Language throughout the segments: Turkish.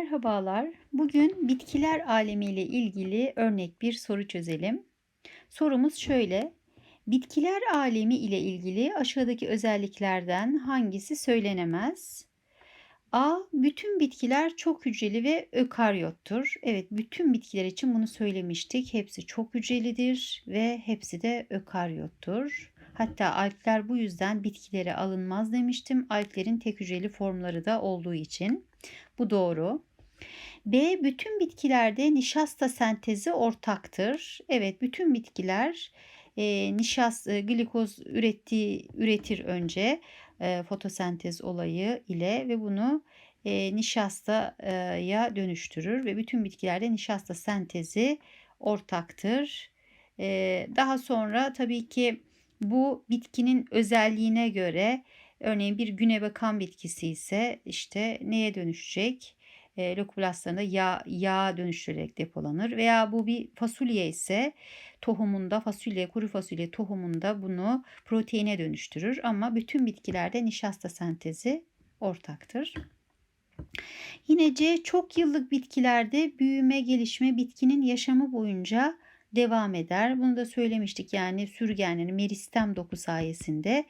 Merhabalar. Bugün bitkiler alemiyle ilgili örnek bir soru çözelim. Sorumuz şöyle. Bitkiler alemi ile ilgili aşağıdaki özelliklerden hangisi söylenemez? A. Bütün bitkiler çok hücreli ve ökaryottur. Evet, bütün bitkiler için bunu söylemiştik. Hepsi çok hücrelidir ve hepsi de ökaryottur. Hatta algler bu yüzden bitkilere alınmaz demiştim. Alglerin tek hücreli formları da olduğu için. Bu doğru. B. Bütün bitkilerde nişasta sentezi ortaktır. Evet, bütün bitkiler e, nişast, e, glikoz ürettiği, üretir önce e, fotosentez olayı ile ve bunu e, nişastaya dönüştürür ve bütün bitkilerde nişasta sentezi ortaktır. E, daha sonra tabii ki bu bitkinin özelliğine göre örneğin bir güne bakan bitkisi ise işte neye dönüşecek? E, lokulaslarında yağ, yağ dönüştürerek depolanır veya bu bir fasulye ise tohumunda fasulye, kuru fasulye tohumunda bunu proteine dönüştürür ama bütün bitkilerde nişasta sentezi ortaktır. Yine C çok yıllık bitkilerde büyüme, gelişme bitkinin yaşamı boyunca devam eder. Bunu da söylemiştik yani sürgenlerin meristem doku sayesinde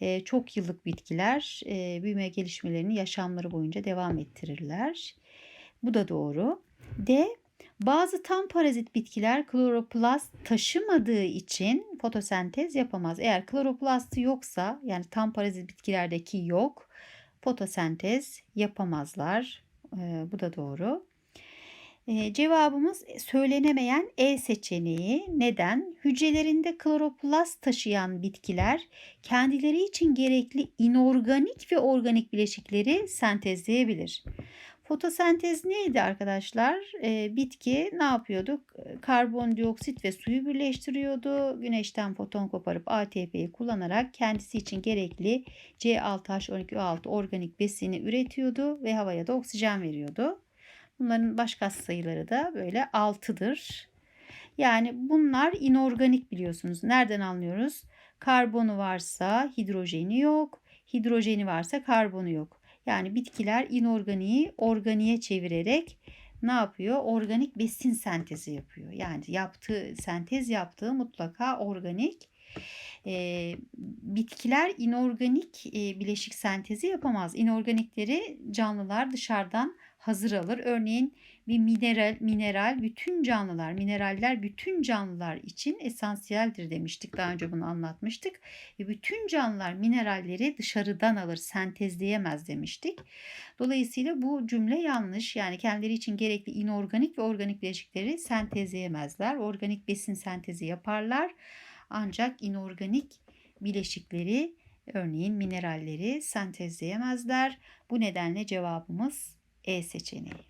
e, çok yıllık bitkiler e, büyüme gelişmelerini yaşamları boyunca devam ettirirler. Bu da doğru. D. Bazı tam parazit bitkiler kloroplast taşımadığı için fotosentez yapamaz. Eğer kloroplastı yoksa yani tam parazit bitkilerdeki yok fotosentez yapamazlar. Ee, bu da doğru. Ee, cevabımız söylenemeyen E seçeneği. Neden? Hücrelerinde kloroplast taşıyan bitkiler kendileri için gerekli inorganik ve organik bileşikleri sentezleyebilir. Fotosentez neydi arkadaşlar? E, bitki ne yapıyordu? Karbondioksit ve suyu birleştiriyordu. Güneşten foton koparıp ATP'yi kullanarak kendisi için gerekli C6H12O6 organik besini üretiyordu ve havaya da oksijen veriyordu. Bunların başka sayıları da böyle 6'dır. Yani bunlar inorganik biliyorsunuz. Nereden anlıyoruz? Karbonu varsa hidrojeni yok. Hidrojeni varsa karbonu yok. Yani bitkiler inorganiği organiğe çevirerek ne yapıyor? Organik besin sentezi yapıyor. Yani yaptığı sentez yaptığı mutlaka organik. E, bitkiler inorganik e, bileşik sentezi yapamaz. İnorganikleri canlılar dışarıdan hazır alır. Örneğin bir mineral, mineral bütün canlılar, mineraller bütün canlılar için esansiyeldir demiştik. Daha önce bunu anlatmıştık. Ve bütün canlılar mineralleri dışarıdan alır, sentezleyemez demiştik. Dolayısıyla bu cümle yanlış. Yani kendileri için gerekli inorganik ve organik bileşikleri sentezleyemezler. Organik besin sentezi yaparlar. Ancak inorganik bileşikleri örneğin mineralleri sentezleyemezler. Bu nedenle cevabımız E seçeneği.